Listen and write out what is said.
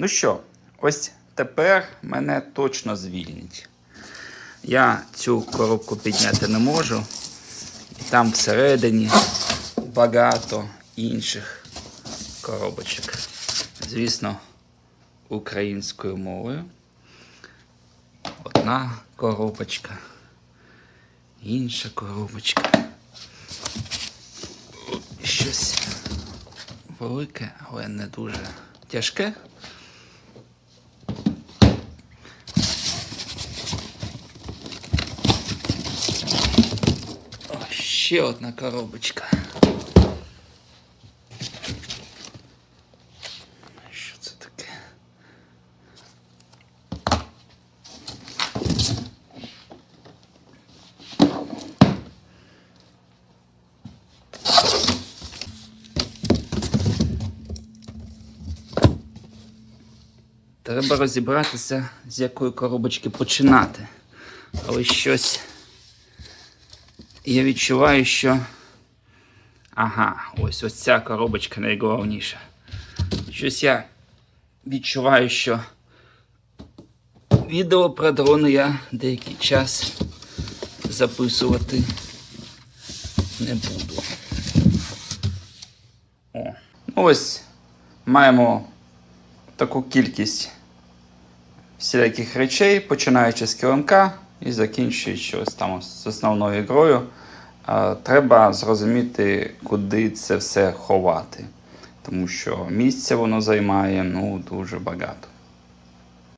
Ну що, ось тепер мене точно звільнять. Я цю коробку підняти не можу. І там всередині багато інших коробочок. Звісно, українською мовою. Одна коробочка, інша коробочка. Щось велике, але не дуже тяжке. О, ще одна коробочка. Що це таке? Треба розібратися, з якої коробочки починати. Але щось я відчуваю, що. Ага, ось ось ця коробочка найголовніша. Щось я відчуваю, що відео про дрони я деякий час записувати не буду. О. Ну ось маємо таку кількість всіляких речей, починаючи з килимка і закінчуючи ось там з основною грою. Е, Треба зрозуміти, куди це все ховати. Тому що місця воно займає ну, дуже багато.